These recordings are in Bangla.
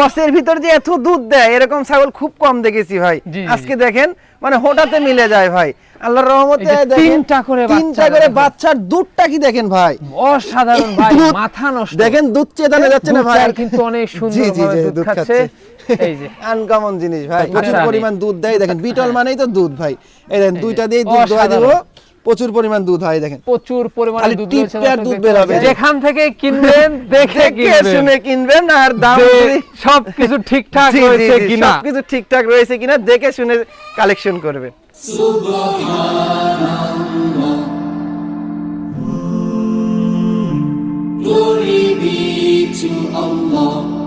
কসের ভিতর যে এত দুধ দেয় এরকম ছাগল খুব কম দেখেছি ভাই। আজকে দেখেন মানে হঠাৎ মিলে যায় ভাই। আল্লাহর রহমতে তিনটা করে তিনটা করে বাচ্চার দুধটা কি দেখেন ভাই? অসাধারণ ভাই মাথা নষ্ট। দেখেন দুধ চেতানো যাচ্ছে না ভাই। কিন্তু অনেক সুন্দর জি, দুধ খাচ্ছে। এই যে। আনকমন জিনিস ভাই তো প্রচুর পরিমাণ দুধ দেয়। দেখেন বিটল মানেই তো দুধ ভাই। এই দেখেন দুইটা দিয়ে দুধ দোয়া দিব। প্রচুর পরিমাণ দুধ হয় দেখেন। প্রচুর পরিমাণে দুধ দুধ বের হবে। যেখান থেকে কিনবেন দেখে কিনবেন। শুনে কিনবেন আর দাম সবকিছু ঠিকঠাক রয়েছে কিনা। সবকিছু ঠিকঠাক রয়েছে কিনা দেখে শুনে কালেকশন করবেন। Glory be to Allah.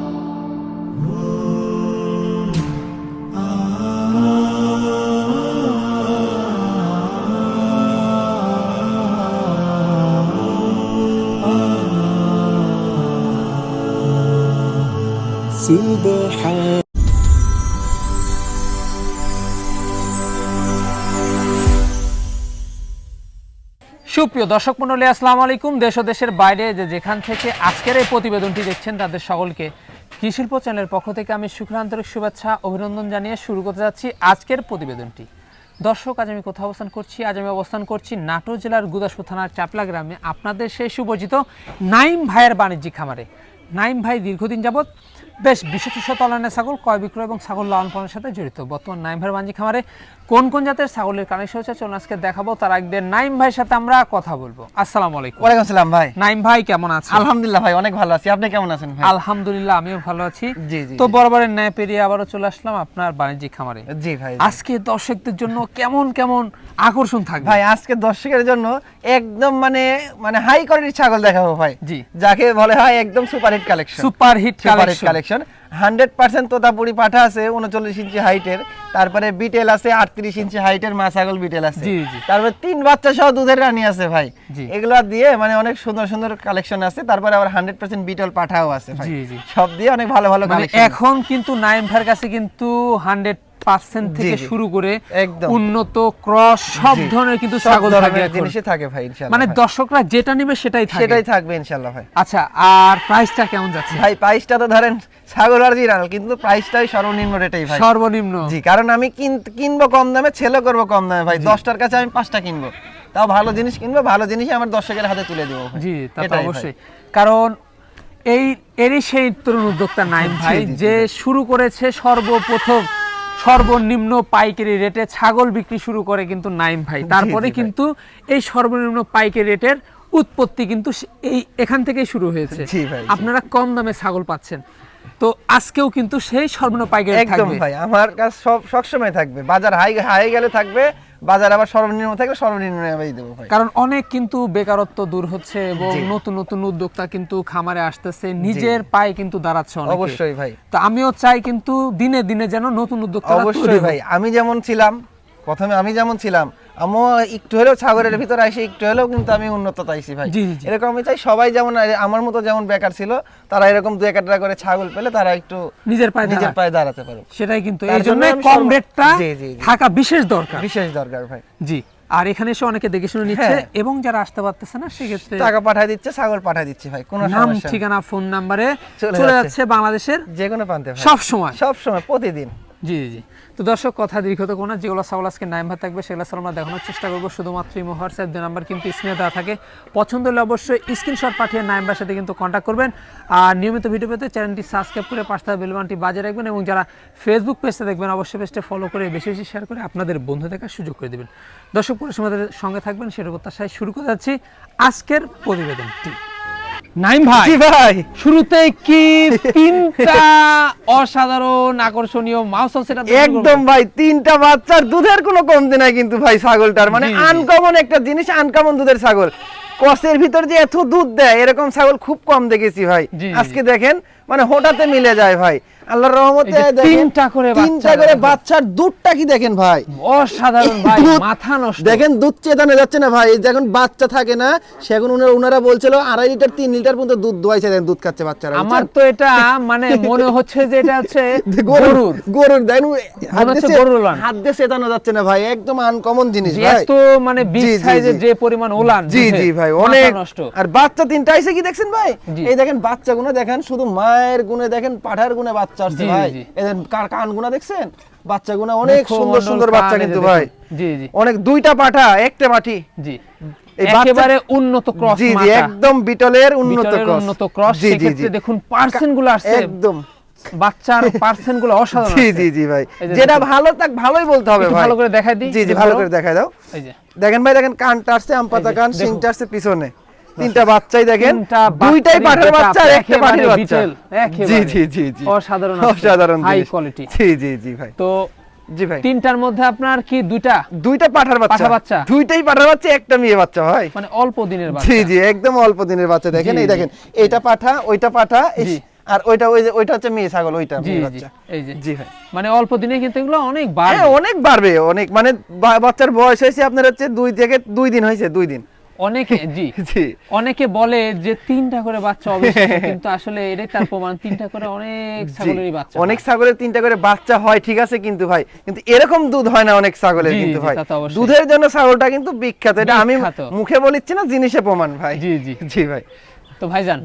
সুপ্রিয় দর্শক মন্ডলী আসসালামু আলাইকুম। দেশ ও দেশের বাইরে যে যেখান থেকে আজকের এই প্রতিবেদনটি দেখছেন, তাদের সকলকে কৃষিল্প চ্যানেলের পক্ষ থেকে আমি শুক্র আন্তরিক শুভেচ্ছা, অভিনন্দন জানিয়ে শুরু করতে যাচ্ছি আজকের প্রতিবেদনটি। দর্শক, আজ আমি কোথাও অবস্থান করছি? আজ আমি অবস্থান করছি নাটোর জেলার গুদাসপুর থানার চাপলা গ্রামে। আপনাদের সেই সুপরিচিত নাইম ভাইয়ের বাণিজ্যিক খামারে। নাইম ভাই দীর্ঘদিন যাবৎ বেশ বিশেষ তলানের ছাগল ক্রয় বিক্রয় এবং ছাগল লালন পালনের সাথে জড়িত। বর্তমান নাইম ভাইয়ের বাণিজ্যিক খামারে কোন কোন জাতের ছাগলের কানেকশন হচ্ছে? চলুন আজকে দেখাবো। তার আগে নাইম ভাইয়ের সাথে আমরা কথা বলব। আসসালামু আলাইকুম। ওয়ালাইকুম আসসালাম ভাই। নাইম ভাই কেমন আছেন? আলহামদুলিল্লাহ ভাই অনেক ভালো আছি। আপনি কেমন আছেন ভাই? আলহামদুলিল্লাহ আমিও ভালো আছি। জি, জি, তো। বরাবরের ন্যায় পেরিয়ে আবারও চলে আসলাম আপনার বাণিজ্যিক খামারে। জি ভাই। আজকে দর্শকদের জন্য কেমন কেমন আকর্ষণ থাকবে? ভাই আজকে দর্শকের জন্য একদম মানে মানে হাই কোয়ালিটির ছাগল দেখাবো ভাই। জি। যাকে বলে হয় একদম superhit collection super hit collection hundred percent Totapuri পাঠা আছে উনচল্লিশ ইঞ্চি হাইটের। তারপরে বিটেল আছে আটত্রিশ ইঞ্চি হাইটের মা ছাগল বিটেল আছে। তারপরে তিন বাচ্চা সহ দুধের রানী আছে ভাই। এগুলো দিয়ে মানে অনেক সুন্দর সুন্দর কালেকশন আছে। তারপরে আবার হান্ড্রেড পার্সেন্ট বিটেল পাঠাও আছে ভাই। সব দিয়ে অনেক ভালো ভালো মানে এখন কিন্তু নাইম ভাইয়ের কাছে কিন্তু হান্ড্রেড পার্সেন্ট থেকে শুরু করে একদম। উন্নত ক্রস সব ধরনের কিন্তু ছাগল থাকে। জিনিসই থাকে ভাই ইনশাআল্লাহ মানে দর্শকরা যেটা নিবে সেটাই সেটাই থাকবে ইনশাআল্লাহ ভাই। আচ্ছা আর প্রাইসটা কেমন যাচ্ছে? ভাই প্রাইসটা তো ধরেন ছাগল অরিজিনাল কিন্তু প্রাইসটাই সর্বনিম্ন রেটেই ভাই। সর্বনিম্ন। জি কারণ আমি কিনবো কম দামে ছেলে করব কম দামে ভাই। দশটার কাছে আমি পাঁচটা কিনবো। তাও ভালো জিনিস কিনবো ভালো জিনিসই আমার দর্শকের হাতে তুলে দেবো জি তা তো অবশ্যই। কারণ এই এরই সেই তরুণ উদ্যোক্তা নাইম ভাই যে শুরু করেছে সর্বপ্রথম সর্বনিম্ন পাইকারি রেটে ছাগল বিক্রি শুরু করে কিন্তু নাইম ভাই। তারপরে কিন্তু এই সর্বনিম্ন পাইকারি রেটের উৎপত্তি কিন্তু এই এখান থেকেই শুরু হয়েছে। আপনারা কম দামে ছাগল পাচ্ছেন। তো আজকেও কিন্তু সেই সর্বনিম্ন পাইকারি একদম ভাই আমার কাছে সব সবসময় থাকবে। বাজার হাই হাই গেলে থাকবে বাজার আবার সর্বনিম্ন থাকলে সর্বনিম্ন দেবো ভাই। কারণ অনেক কিন্তু বেকারত্ব দূর হচ্ছে এবং নতুন নতুন উদ্যোক্তা কিন্তু খামারে আসতেছে নিজের পায়ে কিন্তু দাঁড়াচ্ছে অবশ্যই ভাই। তো আমিও চাই কিন্তু দিনে দিনে যেন নতুন উদ্যোক্তা অবশ্যই ভাই আমি যেমন ছিলাম প্রথমে আমি যেমন ছিলাম আমিও একটু হলেও ছাগলের ভিতরে এসে একটু হলেও কিন্তু আমি উন্নত পাইছি ভাই। এরকম আমি চাই সবাই যেমন আমার মতো যেমন বেকার ছিল তারা এরকম দু একটা করে ছাগল পেলে তারা একটু নিজের পায়ে নিজের পায়ে দাঁড়াতে পারবে সেটাই কিন্তু এই জন্য কম রেটটা। থাকা বিশেষ দরকার। বিশেষ দরকার ভাই। জি আর এখানে এসে অনেকে দেখে শুনে নিচ্ছে হ্যাঁ। এবং যারা আসতে পারতেছে না সেক্ষেত্রে টাকা পাঠায় দিচ্ছে ছাগল পাঠায় দিচ্ছে ভাই কোনো নাম ঠিকানা ফোন নাম্বারে চলে যাচ্ছে। বাংলাদেশের যে কোনো প্রান্তে সব সময় সব সময় প্রতিদিন জি জি। তো দর্শক, কথা দীর্ঘত কোনো যেগুলো ছাগল আজকে ভাত থাকবে, সেগুলো ছাগল আমরা দেখানোর চেষ্টা করব। শুধুমাত্র ইমো হোয়াটসঅ্যাপ দুই নাম্বার কিন্তু স্ক্রিনে দেওয়া থাকে। পছন্দ হলে অবশ্যই স্ক্রিনশট পাঠিয়ে নাইমবার সাথে কিন্তু কন্ট্যাক্ট করবেন। আর নিয়মিত ভিডিও পেতে চ্যানেলটি সাবস্ক্রাইব করে পাশে থাকা বেলবানটি বাজে রাখবেন এবং যারা ফেসবুক পেজটা দেখবেন, অবশ্যই পেজটা ফলো করে বেশি বেশি শেয়ার করে আপনাদের বন্ধু দেখার সুযোগ করে দেবেন। দর্শক পুরুষ আমাদের সঙ্গে থাকবেন সেটা প্রত্যাশায় শুরু করে যাচ্ছি আজকের প্রতিবেদনটি। নাইম ভাই জি ভাই। শুরুতে কি তিনটা অসাধারণ আকর্ষণীয় মাউস সেটা একদম ভাই তিনটা বাচ্চার দুধের কোনো কমতি নাই কিন্তু ভাই ছাগলটার। মানে। আনকমন একটা জিনিস আনকমন দুধের ছাগল। কসের ভিতর যে এত দুধ দেয় এরকম ছাগল খুব কম দেখেছি ভাই। আজকে দেখেন মানে হঠাৎ মিলে যায় ভাই। আল্লাহর রহমতে তিনটা করে তিনটা করে বাচ্চার দুধটা কি দেখেন ভাই? অসাধারণ ভাই মাথা নষ্ট। দেখেন দুধ চেতানো যাচ্ছে না ভাই এই যে এখন বাচ্চা থাকে না সেখন উনারা উনারা বলছিল আড়াই লিটার তিন লিটার পর্যন্ত দুধ দোয়াইছে দেখেন দুধ খাচ্ছে বাচ্চারা। আমার তো এটা মানে মনে হচ্ছে যে এটা হচ্ছে গরুর গরুর। দেখেন হাত দিয়ে চেতানো যাচ্ছে না ভাই একদম আনকমন জিনিস ভাই। এত মানে বিগ জি, জি, সাইজের যে পরিমাণ ওলান জি জি ভাই অনেক নষ্ট। আর বাচ্চা তিনটা আইছে কি দেখছেন ভাই। এই দেখেন বাচ্চাগুলো দেখেন শুধু মা মায়ের গুণে দেখেন পাঠার গুণে বাচ্চা আসছে ভাই। এদের কার কান গুণা দেখছেন? বাচ্চা গুণা অনেক সুন্দর সুন্দর বাচ্চা কান কিন্তু ভাই। জি জি। অনেক দুইটা পাঠা একটা পাঠি জি। একেবারে উন্নত ক্রস জি জি একদম বিটলের উন্নত ক্রস উন্নত ক্রস। জি জি সেক্ষেত্রে দেখুন পার্সেন্টগুলো আসছে। একদম। বাচ্চার পার্সেন্টগুলো অসাধারণ জি জি জি ভাই। যেটা ভালো তাক ভালোই বলতে হবে ভাই। ভালো করে দেখাই দিই জি জি ভালো করে দেখাই দাও। এই যে। দেখেন ভাই দেখেন কানটা আসছে আম পাতা কান। সিংটা আসছে পিছনে। তিনটা বাচ্চাই দেখেন। দুইটাই পাঠের বাচ্চা আর একটা পাঠির বাচ্চা। জি জি জি জি। অসাধারণ অসাধারণ জিনিস। quality। জি জি জি ভাই। তো জি ভাই। তিনটার মধ্যে আপনার কি দুইটা? দুইটা পাঠার বাচ্চা। বাচ্চা? দুইটাই পাঠার বাচ্চা একটা মেয়ে বাচ্চা ভাই। মানে অল্প দিনের বাচ্চা। জি জি একদম অল্প দিনের বাচ্চা। দেখেন এই দেখেন এইটা পাঠা ওইটা পাঠা। আর ওইটা ওই যে ওইটা হচ্ছে মেয়ে ছাগল ওইটা জি মেয়ে জি বাচ্চা। এই যে। জি ভাই। মানে অল্প দিনে কিন্তু এগুলো অনেক হ্যাঁ বাড়বে অনেক বাড়বে অনেক। মানে বাচ্চার বয়স হয়েছে আপনার হচ্ছে দুই থেকে দুই দিন হয়েছে দুই দিন। অনেকে জি। জি। অনেকে বলে যে তিনটা করে বাচ্চা অবশ্যই কিন্তু আসলে এটাই তার প্রমাণ তিনটা করে অনেক ছাগলেরই বাচ্চা। অনেক ছাগলের তিনটা করে বাচ্চা হয় ঠিক আছে কিন্তু ভাই কিন্তু এরকম দুধ হয় না অনেক ছাগলের কিন্তু ভাই। দুধের জন্য ছাগলটা কিন্তু বিখ্যাত এটা আমি মুখে বলিচ্ছি না জিনিসে প্রমাণ ভাই। জি জি। জি ভাই। তো ভাইজান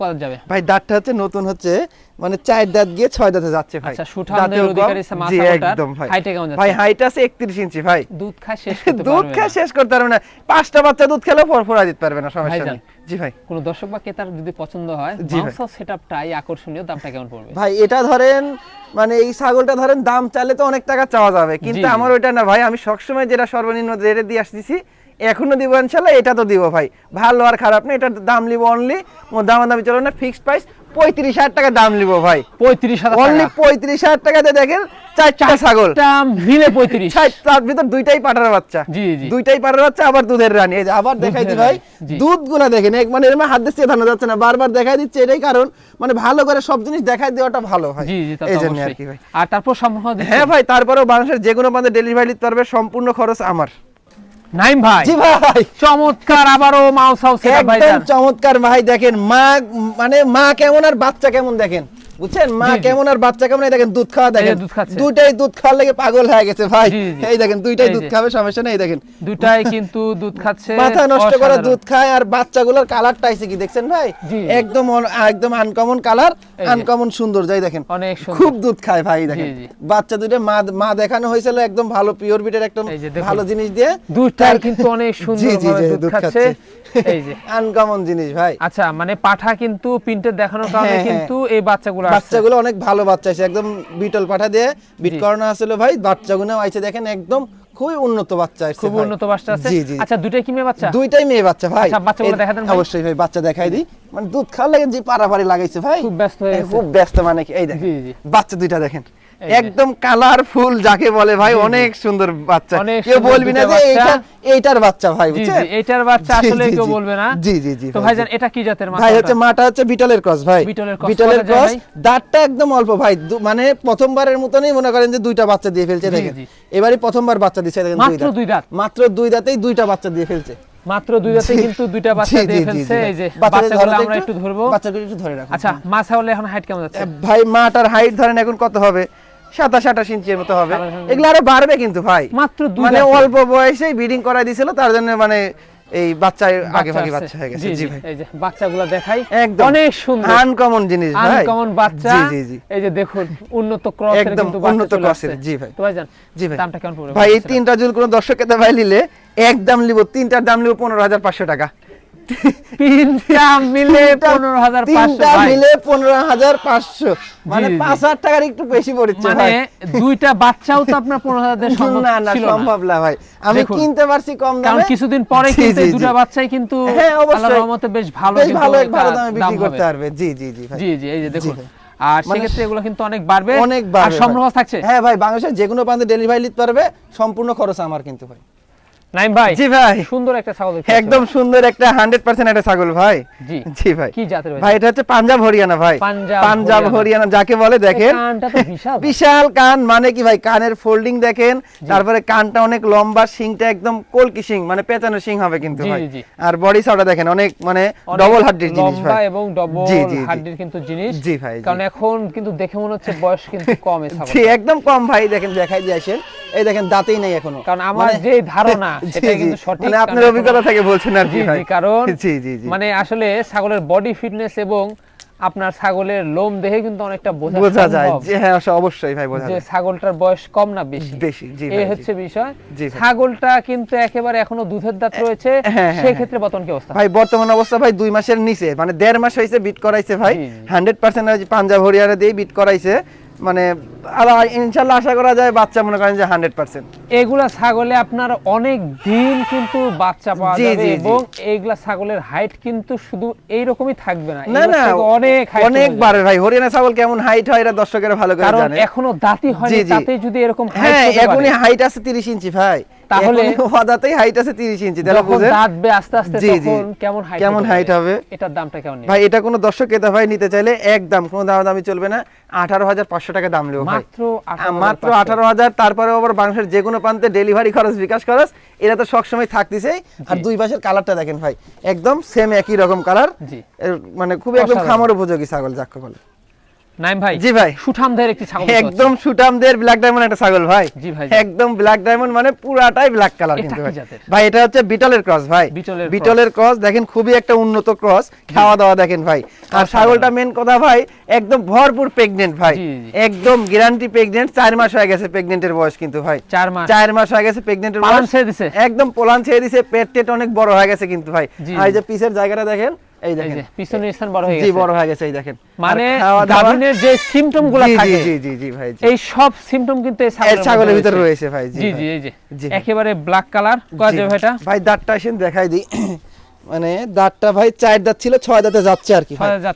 কত যাবে। ভাই দাঁতটা হচ্ছে নতুন হচ্ছে মানে চার দাঁত গিয়ে ছয় দাঁতে যাচ্ছে ভাই। আচ্ছা, সুঠামদের অধিকারী সে মা একদম ভাই। হাইটে কেমন যাচ্ছে? ভাই হাইট আছে 31 ইঞ্চি ভাই। দুধ খায় শেষ করতে পারবে খেয়ে না। শেষ করতে পারবে না। পাঁচটা বাচ্চা দুধ খেলেও ফরফরা দিতে পারবে না সমস্যা নেই। জি ভাই। কোনো দর্শক বা ক্রেতার যদি পছন্দ হয় মাংস সেটআপটাই আকর্ষণীয় দামটা কেমন পড়বে? ভাই এটা ধরেন মানে এই ছাগলটা ধরেন দাম চাইলে তো অনেক টাকা চাওয়া যাবে। কিন্তু আমার ওইটা না ভাই আমি সবসময় যেটা সর্বনিম্ন রেটে দিয়ে আসতেছি এখনও দিব ইনশাল্লাহ এটা তো দিব ভাই। ভালো আর খারাপ না এটার দাম নিব অনলি দামাদামি চলো না ফিক্সড প্রাইস পঁয়ত্রিশ হাজার টাকা দাম নিব ভাই। পঁয়ত্রিশ হাজার অনলি পঁয়ত্রিশ হাজার টাকাতে দেখেন চারটা ছাগল। মিলে পঁয়ত্রিশ। তার ভিতর দুইটাই পাঠার বাচ্চা। জি, জি। দুইটাই পাঠার বাচ্চা আবার দুধের রানী। এই যে আবার দেখাই দি ভাই দুধগুলা দেখেন এক মানে এর মধ্যে হাত দিয়ে চেতানো যাচ্ছে না বারবার দেখাই দিচ্ছে এটাই কারণ মানে ভালো করে সব জিনিস দেখাই দেওয়াটা ভালো হয়। জি জি এই জন্য আর কি ভাই। আর তারপর সম্পূর্ণ হ্যাঁ ভাই তারপরেও বাংলাদেশের যে কোনো বান্ধে ডেলিভারি দিতে পারবে সম্পূর্ণ খরচ আমার। নাইম ভাই। জি ভাই। চমৎকার আবারও মাউস হাউস একদম চমৎকার ভাই দেখেন মা মানে মা কেমন আর বাচ্চা কেমন দেখেন? বুঝছেন? মা। কেমন আর বাচ্চা কেমন? এই দেখেন দুধ খাওয়া দেখেন। দুইটাই দুধ খাওয়ার লেগে পাগল হয়ে গেছে ভাই। এই দেখেন দুইটাই দুধ খাবে সমস্যা নেই দেখেন। কিন্তু দুধ খাচ্ছে মাথা নষ্ট করে দুধ খায় আর বাচ্চাগুলোর কালারটা আইছে কি দেখছেন ভাই? একদম একদম আনকমন কালার আনকমন সুন্দর যাই দেখেন। অনেক খুব দুধ খায় ভাই দেখেন। বাচ্চা দুইটা মা মা দেখানো হয়েছিল একদম ভালো পিওর বিটের একদম। ভালো জিনিস দিয়ে। দুধটাই কিন্তু অনেক সুন্দর দুধ খাচ্ছে। এই যে। আনকমন জিনিস ভাই। আচ্ছা মানে পাঠা কিন্তু প্রিন্টের দেখানোর কারণে হ্যাঁ, হ্যাঁ। কিন্তু এই বাচ্চাগুলো আসছে। বাচ্চাগুলো অনেক ভালো বাচ্চা আছে। একদম বিটল পাঠা দিয়ে বিট। করানো আসছিল ভাই। বাচ্চাগুলো আইছে দেখেন একদম খুবই উন্নত বাচ্চা আছে খুব উন্নত বাচ্চা আছে। আচ্ছা দুইটাই কি মেয়ে বাচ্চা? দুইটাই মেয়ে বাচ্চা ভাই। আচ্ছা, বাচ্চাগুলো দেখা দেন অবশ্যই ভাই বাচ্চা দেখাই দিই। মানে দুধ খাওয়ার লাগে যে পারাপারি লাগাইছে ভাই। খুব ব্যস্ত হয়ে খুব ব্যস্ত মানে কি? এই দেখেন জি, জি। বাচ্চা দুইটা দেখেন। একদম কালারফুল যাকে বলে ভাই অনেক সুন্দর বাচ্চা। কেউ বলবি না যে। এইটা এইটার বাচ্চা ভাই বুঝছেন? জি এটার বাচ্চা আসলে কেউ বলবে না। জি জি জি তো ভাই, ভাইজান এটা কি জাতের মাছ ভাই হচ্ছে মাটা হচ্ছে বিটলের ক্রস ভাই। বিটলের ক্রস দাঁতটা একদম অল্প ভাই মানে প্রথমবারের মতনই মনে করেন যে দুইটা বাচ্চা দিয়ে ফেলছে দেখেন। জি। এবারই প্রথমবার বাচ্চা দিচ্ছে দেখেন মাত্র দুই দাঁত? মাত্র দুই দাঁতেই দুইটা বাচ্চা দিয়ে ফেলছে। মাত্র দুই দাঁতে কিন্তু দুইটা বাচ্চা দিয়ে ফেলছে। এই যে বাচ্চাগুলো আমরা একটু ধরবো। বাচ্চাগুলো একটু ধরে রাখো। আচ্ছা মাছ হলে এখন হাইট কেমন যাচ্ছে? ভাই মাটার হাইট ধরেন এখন কত হবে? সাতাশ আঠাশ ইঞ্চির মতো হবে। এগুলো আরও বাড়বে কিন্তু ভাই। মাত্র মানে অল্প বয়সেই ব্রিডিং করাই দিছিল তার জন্য মানে এই বাচ্চা আগে ভাগে বাচ্চা হয়ে গেছে। জি, ভাই। এই যে বাচ্চাগুলো দেখাই। একদম। অনেক সুন্দর। আনকমন জিনিস ভাই। আনকমন বাচ্চা। জি জি জি। এই যে দেখুন উন্নত ক্রসের একদম উন্নত ক্রসের, জি ভাই। তো ভাইজান জি ভাই। দামটা কেমন পড়বে? ভাই এই তিনটা জুল কোনো দর্শক খেতে ভাই নিলে একদম নিব তিনটার দাম নিব পনেরো হাজার পাঁচশো টাকা। তিনটা মিলে পনেরো হাজার তিনটা মিলে পনেরো হাজার পাঁচশো। মানে। পাঁচ হাজার টাকার একটু বেশি পড়েছে মানে দুইটা বাচ্চাও তো আপনার পনেরো হাজার না না সম্ভব না ভাই। আমি কিনতে পারছি কম কারণ দামে। কিছুদিন পরে কিন্তু। দুটা বাচ্চাই কিন্তু হ্যাঁ অবশ্যই। রহমতে বেশ ভালো বেশ ভালো ভালো দামে বিক্রি করতে পারবে। জি জি জি জি জি এই যে দেখুন। আর মানে সেক্ষেত্রে এগুলো কিন্তু অনেক বাড়বে। অনেক আর বাড়বে সম্ভব থাকছে। হ্যাঁ ভাই বাংলাদেশের যে কোনো প্রান্তে ডেলিভারি নিতে পারবে সম্পূর্ণ খরচ আমার কিন্তু ভাই। নাইম ভাই জি ভাই। সুন্দর একটা ছাগল একদম সুন্দর একটা হান্ড্রেড পার্সেন্ট একটা ছাগল ভাই। জি। জি ভাই। কি জাতের ভাই? ভাই এটা হচ্ছে পাঞ্জাব হরিয়ানা ভাই। পাঞ্জাব হরিয়ানা। যাকে বলে দেখেন। কানটা তো বিশাল বিশাল কান মানে কি ভাই? কানের ফোল্ডিং দেখেন। তারপরে কানটা অনেক লম্বা শিংটা একদম কলকি শিং মানে পেঁচানো শিং হবে কিন্তু ভাই। আর বডি সাউটা দেখেন অনেক মানে ডবল হাড্ডির জিনিস লম্বা ভাই। এবং ডবল। হাড্ডির কিন্তু জিনিস। জি ভাই, কারণ এখন কিন্তু দেখে মনে হচ্ছে বয়স কিন্তু কম জি একদম কম ভাই দেখেন দেখাই দিয়ে আসেন। এই দেখেন দাঁতেই নেই এখনও। কারণ আমার মানে- যে ধারণা সেটা কিন্তু সঠিক মানে আপনার অভিজ্ঞতা থেকে বলছেন আর কি ভাই। কারণ জি জি জি। মানে আসলে ছাগলের বডি ফিটনেস এবং আপনার ছাগলের লোম দেখে কিন্তু অনেকটা বোঝা যায়। হ্যাঁ অবশ্যই ভাই বোঝা যায়। ছাগলটার বয়স কম না বেশি? বেশি জি এই হচ্ছে বিষয়। ছাগলটা কিন্তু একেবারে এখনও দুধের দাঁত রয়েছে। হ্যাঁ, হ্যাঁ, সেই ক্ষেত্রে বর্তমান কি অবস্থা? ভাই বর্তমান অবস্থা ভাই দুই মাসের নিচে। মানে দেড় মাস হয়েছে বিট করাইছে ভাই। জি, জি। হান্ড্রেড পার্সেন্ট পাঞ্জাব হরিয়ানা দিয়ে বিট করাইছে। মানে আল্লাহ ইনশাল্লাহ আশা করা যায় বাচ্চা মনে করেন যে হান্ড্রেড পার্সেন্ট। এগুলা ছাগলে আপনার অনেক দিন কিন্তু বাচ্চা পাওয়া যাবে। এবং এইগুলা ছাগলের হাইট কিন্তু শুধু এইরকমই থাকবে না। না না অনেক অনেক বারে ভাই। হরিয়ানা ছাগল কেমন হাইট হয় এটা দর্শকেরা ভালো করে কারণ জানে। এখনও দাঁতি হয়নি জি। তাতে যদি এরকম হ্যাঁ এখনই হাইট আছে তিরিশ ইঞ্চি ভাই। তাহলে- ওয়াদাতেই হাইট আছে তিরিশ ইঞ্চি তাহলে বুঝেন? দাঁতবে আস্তে আস্তে। তখন কেমন হাইট কেমন height হবে? এটার দামটা কেমন ভাই এটা কোনো দর্শক ক্রেতা ভাই নিতে চাইলে একদম কোনো দামি চলবে না। আঠারো হাজার পাঁচশো টাকা দাম নেব ভাই। মাত্র মাত্র আঠারো হাজার তারপরে আবার বাংলাদেশের যে কোনো প্রান্তে ডেলিভারি খরচ বিকাশ খরচ এরা তো সবসময় থাকতেছে আর দুই পাশের কালারটা দেখেন ভাই একদম সেম একই রকম কালার। মানে খুবই একদম খামার উপযোগী ছাগল যাকে বলে নাইম ভাই জি ভাই। সুঠামদের একটি ছাগল একদম সুটামদের ব্ল্যাক ডায়মন্ড একটা ছাগল ভাই। জি ভাই, একদম ব্ল্যাক ডায়মন্ড মানে পুরাটাই ব্ল্যাক কালার কিন্তু ভাই। ভাই এটা হচ্ছে বিটলের ক্রস ভাই। বিটলের ক্রস দেখেন খুবই একটা উন্নত ক্রস খাওয়া দাওয়া দেখেন ভাই। আর ছাগলটা মেন কথা ভাই একদম ভরপুর প্রেগনেন্ট ভাই। একদম গ্যারান্টি প্রেগনেন্ট চার মাস হয়ে গেছে প্রেগনেন্টের বয়স কিন্তু ভাই। চার মাস। চার মাস হয়ে গেছে বয়স। একদম পোলান ছেড়ে দিছে পেট টেট অনেক বড় হয়ে গেছে কিন্তু ভাই। আর এই যে পিসের জায়গাটা দেখেন এই দেখেন। পিছনের স্থান বড় হয়ে জি বড় হয়ে গেছে এই দেখেন। মানে গাভিনের যে গুলো থাকে জি জি জি ভাই জি। এই সব কিন্তু এই ছাগলের ভিতরে রয়েছে ভাই জি জি এই যে একেবারে ব্ল্যাক কালার কয় যাবে ভাই। এটা? ভাই দাঁতটা আসেন দেখাই দিই। মানে দাঁতটা ভাই চার দাঁত ছিল ছয় দাঁতে যাচ্ছে আর কি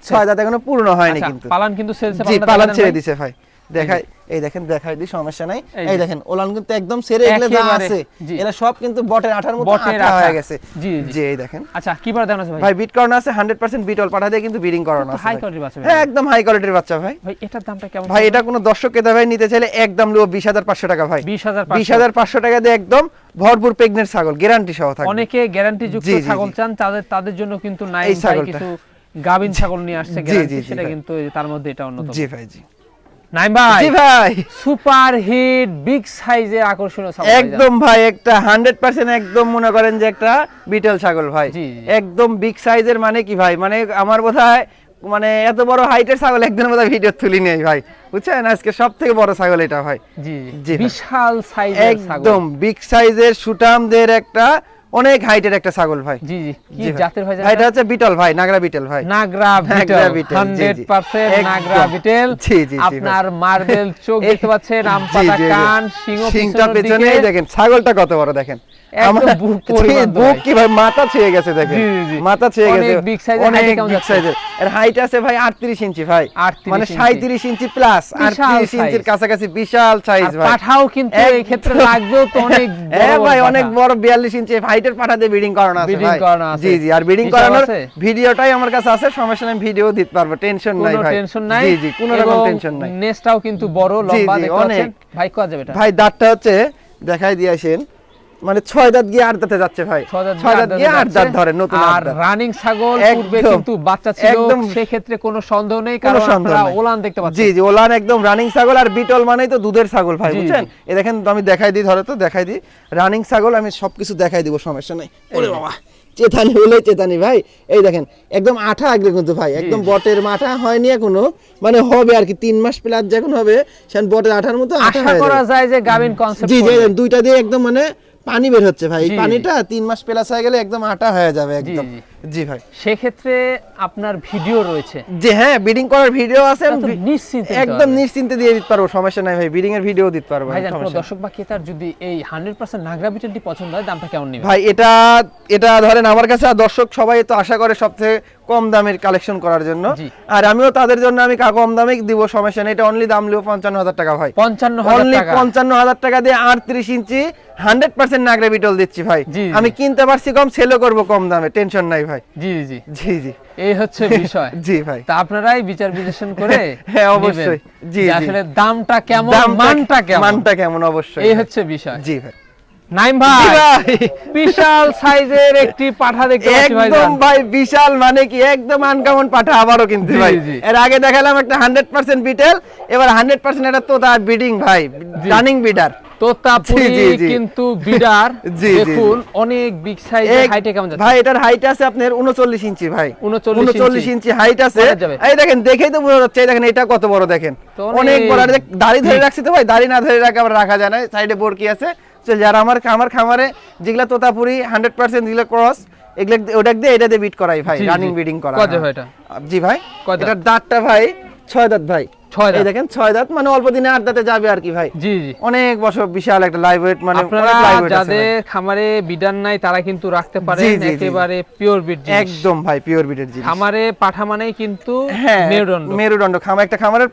ছয় দাঁত এখনও পূর্ণ হয়নি আচ্ছা, কিন্তু। পালান কিন্তু জি পালান ছেড়ে দিছে ভাই। দেখাই এই দেখেন দেখাই দিই সমস্যা নাই। এই দেখেন ওলান কিন্তু একদম সেরে এগুলো যা আছে। এরা সব কিন্তু বটের আঠার মতো বটের আঠা হয়ে গেছে। জি, জি। এই দেখেন। আচ্ছা কি দেন আছে ভাই? ভাই বিট করানো আছে 100% বিটল পাঠা দিয়ে কিন্তু করানো আছে হাই কোয়ালিটির বাচ্চা। হ্যাঁ একদম হাই কোয়ালিটির বাচ্চা ভাই। ভাই এটার দামটা কেমন ভাই এটা কোনো দর্শক ক্রেতা ভাই নিতে চাইলে একদম হাজার পাঁচশো টাকা ভাই। বিশ হাজার বিশ হাজার পাঁচশো টাকা দিয়ে একদম ভরপুর প্রেগনেন্ট ছাগল গ্যারান্টি সহ অনেকে গ্যারান্টি যুক্ত ছাগল চান তাদের তাদের জন্য কিন্তু নাই। কিছু গাবিন ছাগল নিয়ে আসছে গ্যারান্টি সেটা কিন্তু তার মধ্যে এটা অন্যতম। জি ভাই জি। নাইম ভাই। জি ভাই। সুপার হিট বিগ সাইজের আকর্ষণীয় ছাগল একদম ভাই একটা হান্ড্রেড পার্সেন্ট একদম মনে করেন যে একটা বিটল ছাগল ভাই। একদম বিগ সাইজের মানে কি ভাই? মানে আমার বোধ হয় মানে এত বড় হাইটের ছাগল একদিনের মধ্যে ভিডিও তুলি নেই ভাই। বুঝছেন? আজকে সব থেকে বড় ছাগল এটা ভাই। জি। বিশাল সাইজের একদম বিগ সাইজের সুটামদের একটা অনেক হাইটের একটা ছাগল ভাই। জি জি। কি জাতের ভাই ভাই এটা হচ্ছে বিটল ভাই নাগরা বিটল ভাই। নাগরা বিটল বিটেল বিটেল, জি, জি। 100% নাগরা বিটল। জি, জি, আপনার মার্বেল চোখ দেখতে পাচ্ছেন আম জি, পাতা জি, জি। কান সিংহ পেছনে দেখেন ছাগলটা কত বড় দেখেন। ভাই। মাথা ছুঁয়ে গেছে দেখেন। জি, জি, জি। মাথা ছুঁয়ে গেছে। big size এর, অনেক height কেমন big যাচ্ছে? size এর। এর হাইট আছে ভাই 38 ইঞ্চি ভাই। মানে 37 ইঞ্চি প্লাস 38 ইঞ্চির কাছাকাছি বিশাল সাইজ ভাই। পাঠাও কিন্তু এই ক্ষেত্রে লাগবেও তো অনেক বড় ভাই পাঠা। অনেক বড় 42 ইঞ্চি। হাইটের পাঠা দিয়ে ব্রিডিং করানো আছে ভাই। জি জি আর ব্রিডিং করানোর ভিডিওটাই আমার কাছে আছে। সমস্যা নাই ভিডিও দিতে পারব। টেনশন নাই ভাই। টেনশন নাই। জি জি কোনো রকম টেনশন নাই। কিন্তু বড় লম্বা দেখতে। পাচ্ছেন। ভাই কয় যাবে এটা? ভাই দাঁতটা হচ্ছে দেখাই দিয়ে আসেন। মানে ছয় দাঁত গিয়ে আট দাঁতে যাচ্ছে ভাই। ছয় দাঁত গিয়ে আট দাঁত ধরে নতুন আর রানিং ছাগল পূর্বে কিন্তু বাচ্চা ছিল একদম। সেই ক্ষেত্রে কোনো সন্দেহ নেই কারণ আপনারা ওলান দেখতে পাচ্ছেন। জি জি ওলান একদম রানিং ছাগল আর বিটল মানেই তো দুধের ছাগল ভাই বুঝছেন? এ দেখেন আমি দেখাই দিই ধরো তো দেখাই দিই। রানিং ছাগল আমি সবকিছু দেখাই দিব সমস্যা নাই। ওরে বাবা চেতানি হলে চেতানি ভাই। এই দেখেন একদম আঠা আগলে কিন্তু ভাই একদম বটের মাঠা হয়নি এখনও। মানে হবে আর কি তিন মাস প্লাস যখন হবে সেন বটের আঠার মতো আশা করা যায় যে গাবিন কনসেপ্ট জি জি দুইটা দিয়ে একদম মানে পানি বের হচ্ছে ভাই। পানিটা তিন মাস প্লাস হয়ে গেলে একদম আটা হয়ে যাবে একদম। জি। ভাই। সেক্ষেত্রে আপনার ভিডিও রয়েছে। যে হ্যাঁ বিডিং করার ভিডিও আছে নিশ্চিন্তে একদম নিশ্চিন্তে দিয়ে দিতে পারব সমস্যা নাই ভাই বিডিং এর ভিডিও দিতে পারব ভাই। দর্শক বা ক্রেতার যদি এই হান্ড্রেড পার্সেন্ট নাগরা বিটেলটি পছন্দ হয় দামটা কেমন নেবে ভাই এটা এটা ধরেন আমার কাছে আর দর্শক সবাই তো আশা করে সবথেকে কম দামের কালেকশন করার জন্য। আর আমিও তাদের জন্য আমি কম দামে দিব সমস্যা নেই এটা অনলি দাম লিও পঞ্চান্ন হাজার টাকা ভাই। পঞ্চান্ন অনলি পঞ্চান্ন হাজার টাকা দিয়ে আটত্রিশ inch hundred percent Nagra Beetal দিচ্ছি ভাই। আমি কিনতে পারছি কম সেলও করব কম দামে টেনশন নাই ভাই। জি জি জি। জি এই হচ্ছে বিষয়। জি ভাই। তা আপনারাই বিচার বিশ্লেষণ করে হ্যাঁ, অবশ্যই। জি, আসলে দামটা কেমন মানটা কেমন? মানটা কেমন অবশ্যই এই হচ্ছে বিষয়। জি ভাই। নাইম ভাই বিশাল সাইজের একটি পাঠা দেখতে পাচ্ছি ভাই একদম ভাই বিশাল মানে কি একদম আনকমন পাঠা আবারও কিন্তু ভাই। এর আগে দেখালাম একটা হান্ড্রেড পার্সেন্ট বিটেল এবার হান্ড্রেড পার্সেন্ট এটা তো বিডিং ভাই রানিং বিডার। কিন্তু বিডার দেখুন অনেক বিগ সাইজের হাইটে কেমন যাচ্ছে। ভাই এটার হাইট আছে আপনার উনচল্লিশ ইঞ্চি ভাই। 39 ইঞ্চি। হাইট আছে। এই দেখেন দেখেই তো বোঝা যাচ্ছে দেখেন এটা কত বড় দেখেন। অনেক- বড় দাড়ি ধরে রাখছি তো ভাই দাড়ি না ধরে রাখা আবার রাখা যায় না সাইডে বোরকি আছে। যারা আমার খামার খামারে যেগুলা তোতাপুরি হান্ড্রেড পার্সেন্ট যেগুলো ক্রস এগুলা ওটা দিয়ে এটা দিয়ে বিট করাই ভাই। রানিং বিডিং করা হ্যাঁ। জি ভাই এটার দাঁতটা ভাই ছয় দাঁত ভাই ছয়? এই দেখেন ছয় দাঁত মানে অল্প দিনে আট দাঁতে যাবে আর কি ভাই। জি জি। অনেক বছর বিশাল একটা লাইভ ওয়েট মানে যাদের খামারে নাই তারা কিন্তু রাখতে পারেন জি, জি, জি। একেবারে পিওর বিড একদম ভাই পিওর বিটের জিনিস। খামারে পাঠা মানেই কিন্তু হ্যাঁ মেরুদণ্ড। একটা খামারের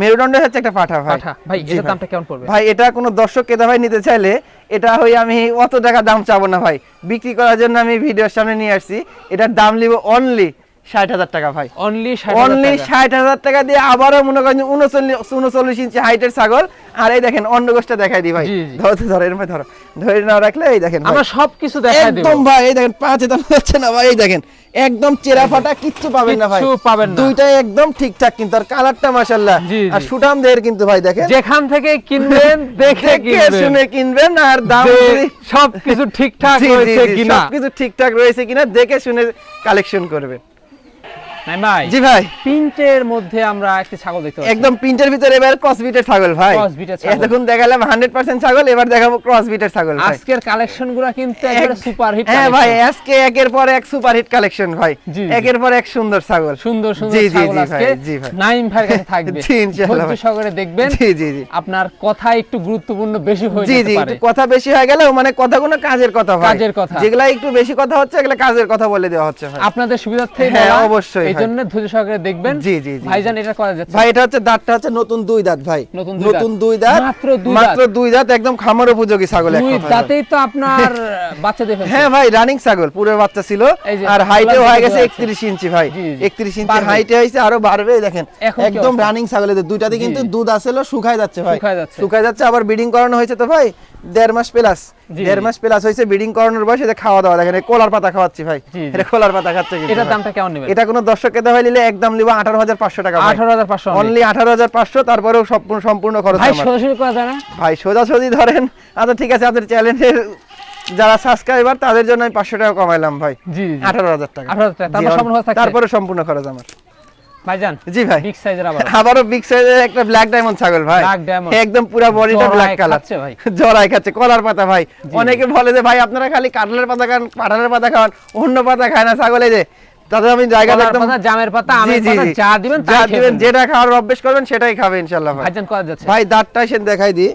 মেরুদণ্ড হচ্ছে একটা পাঠা ভাই। পাঠা। ভাই এটার ভাই। দামটা কেমন পড়বে? ভাই এটা কোনো দর্শক ক্রেতা ভাই নিতে চাইলে এটা হই আমি অত টাকা দাম চাবো না ভাই। বিক্রি করার জন্য আমি ভিডিওর সামনে নিয়ে আসছি। এটার দাম নিব অনলি ষাট হাজার টাকা ভাই। অনলি অনলি ষাট হাজার টাকা দিয়ে আবারও মনে করেন উনচল্লিশ উনচল্লিশ ইঞ্চি হাইটের ছাগল। আর এই দেখেন অন্য গোষ্ঠটা দেখাই দিই ভাই। ধরো তো ধরো ধরো ধরে। না রাখলে এই দেখেন। আমরা সবকিছু দেখাই দেব। একদম ভাই এই দেখেন পাঁচ দাম হচ্ছে না ভাই এই দেখেন। একদম চেরা ফাটা কিচ্ছু পাবেন না ভাই। পাবেন না। দুইটাই একদম ঠিকঠাক কিন্তু আর কালারটা মাশাআল্লাহ। আর। সুঠাম দেহের কিন্তু ভাই দেখেন। যেখান থেকে কিনবেন দেখে শুনে কিনবেন আর দাম যে যদি- সবকিছু ঠিকঠাক রয়েছে কিনা। সবকিছু ঠিকঠাক রয়েছে কিনা দেখে শুনে কালেকশন করবেন। নাই ভাই জি ভাই। মধ্যে আমরা একটি ছাগল দেখতে পাচ্ছি। একদম ভিতরে এবার ক্রস বিটের ছাগল ভাই। ছাগল। এতক্ষণ দেখালাম হান্ড্রেড পার্সেন্ট ছাগল এবার দেখাবো ক্রস বিটের ছাগল ভাই। আজকের কালেকশনগুলা কিন্তু একেবারে সুপার হিট হ্যাঁ ভাই আজকে একের পর এক সুপার হিট কালেকশন ভাই। জি, জি। একের পর এক সুন্দর ছাগল। সুন্দর সুন্দর জি, জি, ছাগল আজকে। জি ভাই। নাইম ভাইয়ের কাছে থাকবে। জি, ইনশাআল্লাহ ধৈর্য ভাই। সহকারে দেখবেন। জি জি জি। আপনার কথা একটু গুরুত্বপূর্ণ বেশি হয়ে জি যেতে জি পারে। একটু কথা বেশি হয়ে গেলেও মানে কথাগুলো কাজের কথা ভাই। কাজের কথা। যেগুলা একটু বেশি কথা হচ্ছে এগুলা কাজের কথা বলে দেওয়া হচ্ছে ভাই। আপনাদের সুবিধার্থেই হ্যাঁ, অবশ্যই। এই জন্য ধৈর্য সহকারে দেখবেন জি, জি। ভাইজান এটা করা যাচ্ছে। ভাই এটা হচ্ছে দাঁতটা হচ্ছে নতুন দুই দাঁত ভাই। নতুন দুই দাঁত। মাত্র দুই মাত্র দুই দাঁত একদম খামার উপযোগী ছাগল দুই দাঁতেই তো আপনার বাচ্চা হ্যাঁ ভাই রানিং ছাগল পুরো বাচ্চা ছিল। আর হাইটে হয়ে গেছে আছে। একত্রিশ ইঞ্চি ভাই। জি, জি। একত্রিশ ইঞ্চি হাইটে হয়েছে আরও বাড়বে দেখেন। একদম রানিং ছাগল এদের দুইটাতে কিন্তু দুধ আসলে শুকায় যাচ্ছে ভাই। শুকায় যাচ্ছে। শুকায় যাচ্ছে আবার ব্রিডিং করানো হয়েছে তো ভাই। দেড় মাস প্লাস দেড় মাস প্লাস হয়েছে ব্রিডিং করানোর বয়স এটা খাওয়া দাওয়া দেখেন কোলার পাতা খাওয়াচ্ছি ভাই। এটা কোলার পাতা খাচ্ছে এটার দামটা কেমন নেবেন? এটা কোনো দর্শক কেদা ভাই নিলে একদম নিব আঠারো হাজার পাঁচশো টাকা আঠারো হাজার পাঁচশো অনলি। আঠারো হাজার পাঁচশো তারপরেও সম্পূর্ণ সম্পূর্ণ খরচ ভাই সরাসরি করা যায় না? ভাই সোজাসুজি ধরেন আচ্ছা ঠিক আছে আপনাদের চ্যানেলের যারা সাবস্ক্রাইবার তাদের জন্য আমি পাঁচশো টাকা কমাইলাম ভাই। জি আঠারো হাজার টাকা। 18,000 টাকা। তারপর জি, সম্পূর্ণ খরচ থাকছে? তারপরে সম্পূর্ণ খরচ আমার। ভাইজান জি ভাই। বিগ সাইজের আবার আবারও বিগ সাইজের একটা ব্ল্যাক ডায়মন্ড ছাগল ভাই। Black diamond। একদম পুরো বডিটা ব্ল্যাক কালার খাচ্ছে ভাই। খাচ্ছে কলার পাতা ভাই। অনেকে বলে যে ভাই আপনারা খালি কাটলের পাতা খান পাঠানের পাতা খান অন্য পাতা খায় না ছাগল যে। তাদের আমি জায়গা একদম পাতা, জামের পাতা, আমের পাতা। যা দিবেন যা দিবেন যেটা খাওয়ার অভ্যেস করবেন সেটাই খাবে ইনশাল্লাহ ভাই। ভাইজান করা যাচ্ছে? ভাই দাঁতটা দেখাই দিই।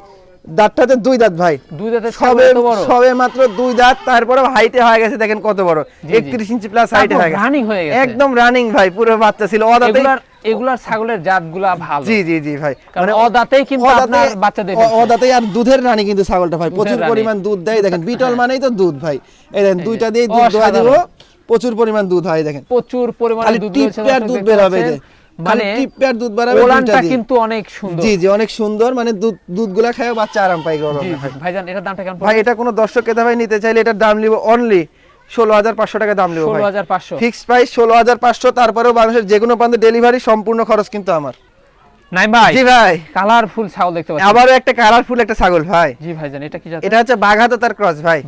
দাঁতটাতে দুই দাঁত ভাই। দুই দাঁতের সবে সবে মাত্র দুই দাঁত তারপরে হাইটে হয়ে গেছে দেখেন কত বড়। জি। একত্রিশ ইঞ্চি প্লাস হাইটে হয়ে গেছে। running হয়ে গেছে। একদম রানিং ভাই পুরো বাচ্চা ছিল। অদাতে এগুলার ছাগলের জাতগুলা ভালো। জি জি জি ভাই। কারণ অদাতেই কিন্তু আপনার বাচ্চা অ- অদাতেই আর দুধের রানী কিন্তু ছাগলটা ভাই। প্রচুর পরিমাণ দুধ দেয়। দেখেন বিটল মানেই তো দুধ ভাই। এই দেখেন দুইটা দিয়ে দুধ দোয়া দিব। প্রচুর পরিমাণ দুধ হয় দেখেন। প্রচুর পরিমাণে দুধ বের হবে। মানে মানে দুধ বাড়াবে ওলানটা কিন্তু অনেক সুন্দর। জি জি অনেক সুন্দর। মানে দুধ দুধগুলা খায় বাচ্চা আরাম পাই গরম। ভাইজান এটার দামটা কেমন ভাই এটা কোনো দর্শক কেতা ভাই নিতে চাইলে এটার দাম নিব অনলি ষোলো হাজার পাঁচশো টাকা দাম নেব ষোলো হাজার পাঁচশো। ফিক্সড প্রাইস ষোলো হাজার পাঁচশো তারপরেও বাংলাদেশের যে কোনো প্রান্তে ডেলিভারি সম্পূর্ণ খরচ কিন্তু আমার। নাই ভাই? জি ভাই। কালারফুল ছাগল দেখতে পাচ্ছি। আবারও একটা কালারফুল একটা ছাগল ভাই। জি ভাইজান এটা কি জাত এটা হচ্ছে ক্রস ভাই।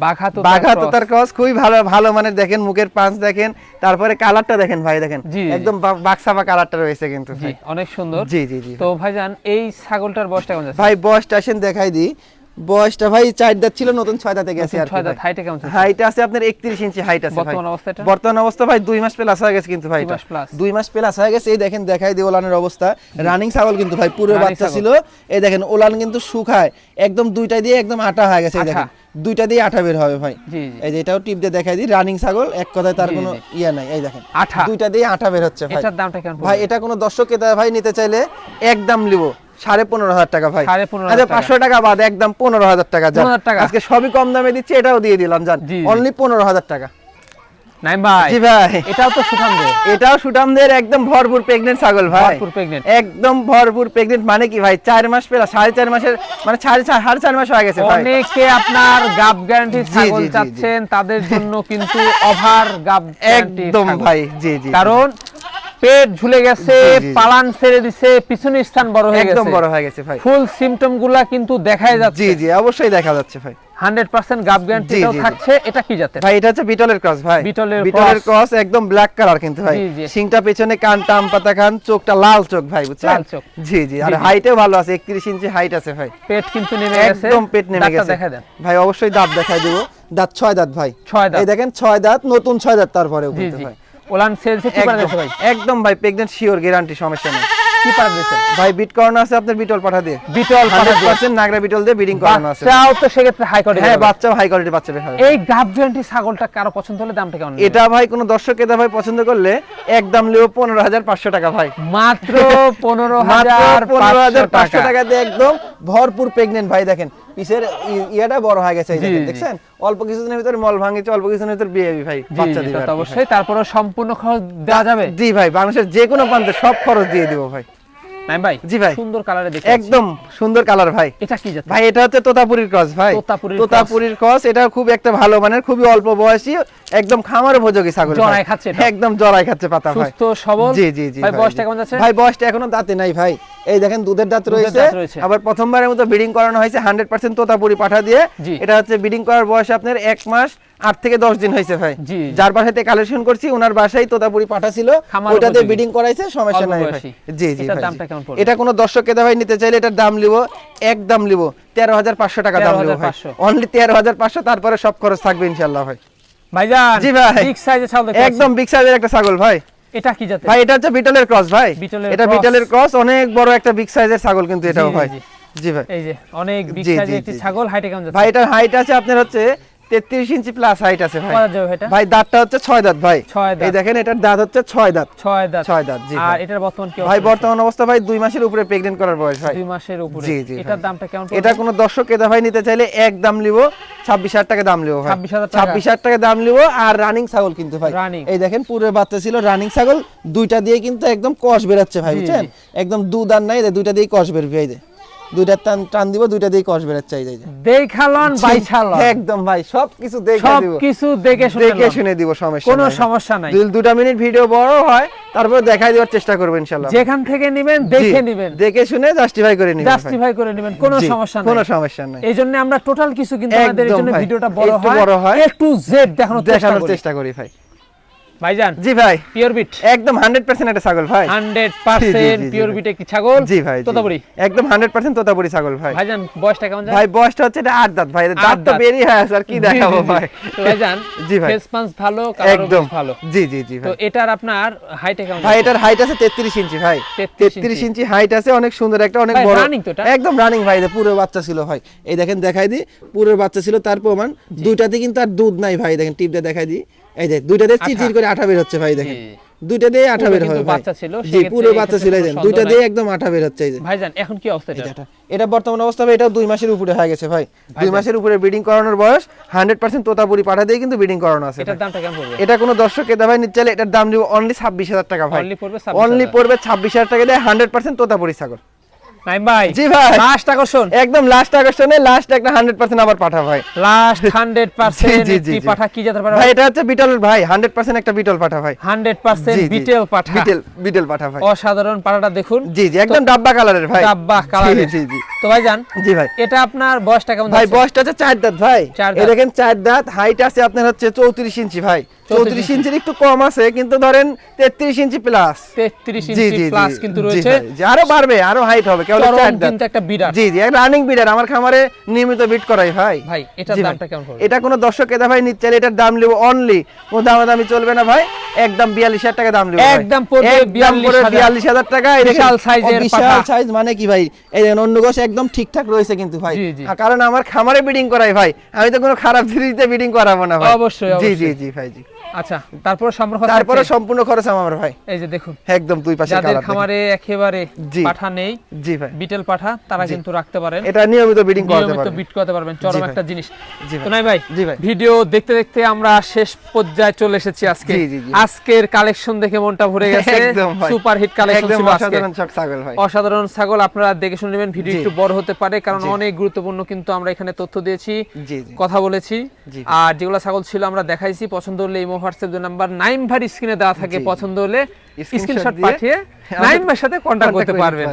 বাঘাতোতার ক্রস। খুবই ভালো ভালো মানে দেখেন মুখের পাঁচ দেখেন তারপরে কালারটা দেখেন ভাই দেখেন। একদম বাক্সাবা কালারটা রয়েছে কিন্তু জি। অনেক সুন্দর। জি জি জি তো ভাইজান এই ছাগলটার বয়সটা কেমন আছে ভাই বয়সটা আসেন দেখাই দিই। বয়সটা ভাই চার দাঁত ছিল নতুন ছয় দাঁতে গেছে আর ছয় দাঁত, হাইটে কেমন যাচ্ছে? হাইট আছে আপনার একত্রিশ ইঞ্চি হাইট আছে ভাই। বর্তমান অবস্থা এটা? বর্তমান অবস্থা ভাই দুই মাস প্লাস হয়ে গেছে কিন্তু ভাই দুই মাস plus। দুই মাস প্লাস হয়ে গেছে এই দেখেন দেখাই দিই ওলানের অবস্থা। রানিং ছাগল কিন্তু ভাই পুরো বাচ্চা ছিল। এই দেখেন ওলান কিন্তু শুকায়। একদম দুইটা দিয়ে একদম আটা হয়ে গেছে এই দেখেন। দুইটা দিয়ে আঠা বের হবে ভাই। এই যে এটাও টিপ দিয়ে দেখাই দিই রানিং ছাগল এক কথায় তার কোনো। ইয়া নাই এই দেখেন। আঠা। দুইটা দিয়ে আঠা বের হচ্ছে ভাই। এটার দামটা কেমন ভাই এটা কোনো দর্শক ক্রেতা ভাই নিতে চাইলে একদম লিবো সাড়ে পনেরো হাজার টাকা ভাই। আচ্ছা পাঁচশো টাকা। বাদ একদম পনেরো হাজার টাকা আজকে সবই কম দামে দিচ্ছি এটাও দিয়ে দিলাম জান। অনলি পনেরো হাজার টাকা। নাইম ভাই জি ভাই। এটাও তো সুঠাম এটাও সুটামদের একদম ভরপুর প্রেগনেন্ট ছাগল ভাই। ভরপুর pregnant। একদম ভরপুর প্রেগনেন্ট মানে কি ভাই? চার মাস পেলা সাড়ে চার মাসের মানে মাস হয়ে গেছে ভাই। অনেকে আপনার গাব গ্যারান্টি ছাগল। চাচ্ছেন তাদের জন্য কিন্তু ওভার গাব একদম ভাই জি জি। কারণ পেট ঝুলে গেছে জি, জি, জি। পালান ছেড়ে দিছে পিছনের স্থান বড় হয়ে গেছে। একদম বড় হয়ে গেছে ভাই। ফুলগুলা কিন্তু দেখাই যাচ্ছে। জি অবশ্যই দেখা যাচ্ছে ভাই। হান্ড্রেড পার্সেন্ট গাব গ্যারান্টি জি, জি, জি। থাকছে এটা কি জাতের? ভাই এটা হচ্ছে বিটলের ক্রস ভাই। বিটলের বিটলের ক্রস একদম ব্ল্যাক কালার কিন্তু ভাই। জি, জি। সিংটা পেছনে পাতা চোখটা লাল চোখ ভাই বুঝছেন? লাল চোখ। জি জি আর জি, জি। হাইটেও ভালো আছে 31 ইঞ্চি হাইট আছে ভাই। পেট কিন্তু নেমে গেছে। একদম পেট নেমে গেছে। দেখা দেন। ভাই অবশ্যই দাঁত দেখাই দেবো। দাঁত ছয় দাঁত ভাই। ছয় দাঁত। এই দেখেন ছয় দাঁত নতুন ছয় দাঁত তারপরেও জি কিন্তু ভাই। ওলান সেলসে কি পারা ভাই? একদম ভাই প্রেগনেন্ট শিওর গ্যারান্টি সমস্যা নেই। কি পারা ভাই বিট করানো আছে আপনার বিটল পাঠা দিয়ে। বিটল পাঠা দিয়ে। নাগরা বিটল দিয়ে বিডিং করানো আছে। বাচ্চাও তো সেক্ষেত্রে হাই কোয়ালিটি হ্যাঁ বাচ্চাও হাই কোয়ালিটির বাচ্চা বের হবে। এই গাব গ্যারান্টি ছাগলটা কারও পছন্দ হলে দামটা কেমন এটা ভাই কোনো দর্শক এটা ভাই পছন্দ করলে একদম লিও পনেরো হাজার পাঁচশো টাকা ভাই। মাত্র পনেরো মাত্র হাজার পনেরো হাজার পাঁচশো টাকা। টাকা দিয়ে একদম ভরপুর প্রেগনেন্ট ভাই দেখেন। পিসের ইয়াটা বড় হয়ে গেছে এই দেখছেন? অল্প কিছুদিনের ভিতরে মল ভাঙিছে অল্প কিছুদিনের ভিতরে বিয়ে ভাই বাচ্চা দিবে। অবশ্যই। তারপরে সম্পূর্ণ খরচ দেওয়া যাবে? জি ভাই বাংলাদেশের যে কোনো প্রান্তে সব খরচ দিয়ে দিব ভাই। নাইম ভাই জি ভাই। সুন্দর কালারে দেখে একদম সুন্দর কালার ভাই। এটা কি জাত? ভাই এটা হচ্ছে তোতাপুরির ক্রস ভাই। তোতাপুরীর ক্রস এটা খুব একটা ভালো মানের খুবই অল্প বয়সী একদম খামার উপযোগী ছাগল জরায় খাচ্ছে একদম জরাই খাচ্ছে পাতা ভাই। সুস্থ সবল। জি জি জি ভাই ভাই, বয়সটা কেমন যাচ্ছে? ভাই বয়সটা এখনও দাঁতে নাই ভাই। এই দেখেন দুধের দাঁত রয়েছে। আবার প্রথমবারের মতো ব্রিডিং করানো হয়েছে হান্ড্রেড পার্সেন্ট তোতাপুরি পাঠা দিয়ে। এটা হচ্ছে ব্রিডিং করার বয়স আপনার এক মাস আট থেকে দশ দিন হয়েছে ভাই। যার বাসাতে কালেকশন করছি ওনার বাসায় তোতাপুরি পাঠা ছিল ওটাতে। ব্রিডিং করাইছে সমস্যা নাই ভাই। জি জি? এটা কোনো দর্শক কেদা ভাই নিতে চাইলে এটার দাম লিবো এক দাম লিবো। তেরো হাজার পাঁচশো টাকা দাম লিবো ভাই। অনলি তেরো হাজার পাঁচশো তারপরে সব খরচ থাকবে ইনশাল্লাহ ভাই। ভাইজান জি ভাই। বিগ সাইজের ছাগল একদম বিগ সাইজের একটা ছাগল ভাই। এটা কি জাতের? ভাই এটা হচ্ছে বিটলের ক্রস ভাই। এটা বিটলের ক্রস অনেক বড় একটা বিগ সাইজের ছাগল কিন্তু এটাও ভাই। জি। ভাই। এই যে অনেক বিগ সাইজের একটি। ছাগল হাইটে কেমন যাচ্ছে? ভাই এটার হাইট আছে আপনার হচ্ছে তেত্রিশ ইঞ্চি প্লাস হাইট আছে ভাই। ভাই দাঁতটা হচ্ছে ছয় দাঁত ভাই। এই দেখেন এটার দাঁত হচ্ছে ছয় দাঁত। ছয় দাঁত। ছয় দাঁত, জি আর এটার বর্তমান কি ভাই বর্তমান অবস্থা ভাই দুই মাসের উপরে প্রেগনেন্ট করার বয়স ভাই। দুই মাসের উপরে। জি, জি, এটার দামটা কেমন এটা? কোনো দর্শক এটা ভাই নিতে চাইলে এক দাম লিব ছাব্বিশ হাজার টাকা দাম লিব ভাই। 26,000 টাকা। ছাব্বিশ হাজার টাকা দাম লিব আর রানিং ছাগল কিন্তু ভাই। এই দেখেন পুরো বাচ্চা ছিল রানিং ছাগল দুইটা দিয়ে কিন্তু একদম কষ বেরাচ্ছে ভাই বুঝছেন? একদম দুধ আর নাই দুইটা দিয়ে কষ বেরবি এই দুইটা টান টান দিব দুইটা দিয়ে কষ বেরাচ্ছে এই যে এই যে। দেখালন বাইছালন একদম ভাই সবকিছু দেখে সব কিছু দেখে শুনে দেখে শুনে দিব সমস্যা কোনো সমস্যা নাই। দুই- দুটা মিনিট ভিডিও বড় হয় তারপর দেখাই দেওয়ার চেষ্টা করব ইনশাল্লাহ যেখান থেকে নেবেন দেখে নেবেন। দেখে শুনে জাস্টিফাই করে নিবেন। জাস্টিফাই করে নেবেন কোনো সমস্যা নাই। কোনো সমস্যা নাই। এই জন্য আমরা টোটাল কিছু কিন্তু আমাদের জন্য ভিডিওটা বড় হয়। একটু জেড দেখানোর চেষ্টা করি ভাই। ভাইজান জি ভাই। পিওর বিট একদম হান্ড্রেড পার্সেন্ট একটা ছাগল ভাই। 100% জি, জি, জি, পিওর বিটে কি ছাগল? জি ভাই তোতাপুরি। একদম হান্ড্রেড পার্সেন্ট তোতাপুরি ছাগল ভাই। ভাইজান বয়সটা কেমন ভাই বয়সটা হচ্ছে এটা আট দাঁত ভাই দাঁত তো। বেরিয়ে আছে আর কি দেখাবো। ভাই। ভাইজান জি ভাই। ফেস ভালো একদম। ভালো। জি জি জি তো এটার আপনার হাইটে কেমন ভাই এটার হাইট আছে তেত্রিশ ইঞ্চি ভাই। 33 তেত্রিশ ইঞ্চি হাইট আছে অনেক সুন্দর একটা অনেক ভাই, বড়। running তো একদম রানিং ভাই পুরো বাচ্চা ছিল ভাই। এই দেখেন দেখাই দি পুরো বাচ্চা ছিল তার প্রমাণ দুইটাতে কিন্তু আর দুধ নাই ভাই দেখেন টিপ দিয়ে দেখাই দি এই যে দুইটাতে চিচির করে আঠা বের হচ্ছে ভাই দেখেন। দুইটা দিয়ে আঠা বের হয় বাচ্চা ছিল, জি পুরো বাচ্চা ছিল এই দুইটা দিয়ে একদম আঠা বের হচ্ছে এই যে। ভাইজান এখন কি অবস্থা এটা? এটা। এটা বর্তমান অবস্থা ভাই, এটাও দুই মাসের উপরে হয়ে গেছে ভাই। দুই মাসের উপরে ব্রিডিং করানোর বয়স হান্ড্রেড পার্সেন্ট তোতাপুরি পাঠা দিয়ে কিন্তু ব্রিডিং করানো আছে এটার দামটা কেমন পড়বে? এটা কোনো দর্শক কেদা ভাই নিতে চাইলে এটার দাম দিব অনলি ছাব্বিশ হাজার টাকা ভাই। পড়বে 26,000 অনলি পড়বে ছাব্বিশ হাজার টাকা দিয়ে হান্ড্রেড পার্সেন্ট তোতাপুরি ছাগল। নাইম ভাই। জি ভাই। লাস্ট আকর্ষণ। একদম লাস্ট আকর্ষণে লাস্ট একটা হান্ড্রেড পার্সেন্ট আবার পাঠা ভাই। লাস্ট 100% পাঠা কি ভাই এটা হচ্ছে বিটল ভাই হান্ড্রেড পার্সেন্ট একটা বিটল পাঠা ভাই। 100%। বিটেল পাঠা। বিটেল বিটেল পাঠা ভাই। অসাধারণ পাঠাটা দেখুন। জি জি একদম ডাব্বা কালারের ভাই। ডাব্বা কালারের। জি জি। তো ভাইজান জি ভাই। এটা আপনার বয়সটা কেমন ভাই? বয়সটা হচ্ছে চার দাঁত ভাই। এই দেখেন চার দাঁত হাইট আছে আপনার হচ্ছে চৌত্রিশ ইঞ্চি ভাই। চৌত্রিশ ইঞ্চির একটু কম আছে কিন্তু ধরেন তেত্রিশ ইঞ্চি প্লাস 33 জি ইঞ্চি প্লাস কিন্তু রয়েছে। আরও বাড়বে আরও হাইট হবে কেবল কিন্তু একটা জি জি রানিং বিডার আমার খামারে নিয়মিত বিট করাই ভাই ভাই এটার দামটা কেমন পড়বে? এটা কোনো দর্শক ভাই নিচ্ছে এটার দাম নেব অনলি কোনো দামাদামি চলবে না ভাই একদম বিয়াল্লিশ হাজার টাকা দাম নেব একদম পড়বে 42,000 টাকা বিশাল size-এর বিশাল সাইজ মানে কি ভাই? এই অন্য গোছ একদম ঠিকঠাক রয়েছে কিন্তু ভাই। কারণ আমার খামারে বিডিং করাই ভাই। আমি তো কোনো খারাপ জিনিসতে বিডিং করাবো না ভাই। অবশ্যই, জি জি জি ভাই জি। আচ্ছা তারপর তারপরে সম্পূর্ণ খরচ আমার ভাই। এই যে দেখুন একদম দুই পাশে যাদের। খামারে একেবারে পাঠা নেই জি ভাই। বিটেল পাঠা তারা কিন্তু রাখতে পারেন। এটা নিয়মিত বিডিং করতে নিয়মিত বিট করতে পারবেন চরম একটা জিনিস। তো নাই ভাই জি ভাই। ভিডিও দেখতে দেখতে আমরা শেষ পর্যায়ে চলে এসেছি আজকে। আজকের কালেকশন দেখে মনটা ভরে গেছে। সুপার হিট কালেকশন ছিল আজকে। ছাগল ভাই। অসাধারণ ছাগল আপনারা দেখে শুনে নেবেন ভিডিও একটু বড় হতে পারে কারণ অনেক গুরুত্বপূর্ণ কিন্তু আমরা এখানে তথ্য দিয়েছি কথা বলেছি। আর যেগুলো ছাগল ছিল আমরা দেখাইছি পছন্দ হলে ইমো হোয়াটসঅ্যাপ নাম্বার নাইম ভাই স্ক্রিনে দেওয়া থাকে পছন্দ হলে স্ক্রিনশট পাঠিয়ে নাইম ভাইয়ের সাথে কন্ট্যাক্ট করতে পারবেন।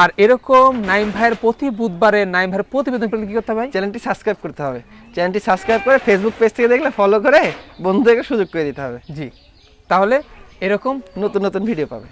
আর এরকম নাইম ভাইয়ের প্রতি বুধবারে নাইম ভাইয়ের প্রতিবেদন পেলে কি করতে হবে চ্যানেলটি সাবস্ক্রাইব করতে হবে। চ্যানেলটি সাবস্ক্রাইব করে ফেসবুক পেজ থেকে দেখলে ফলো করে বন্ধুদেরকে সুযোগ করে দিতে হবে। জি। তাহলে এরকম নতুন নতুন ভিডিও পাবে।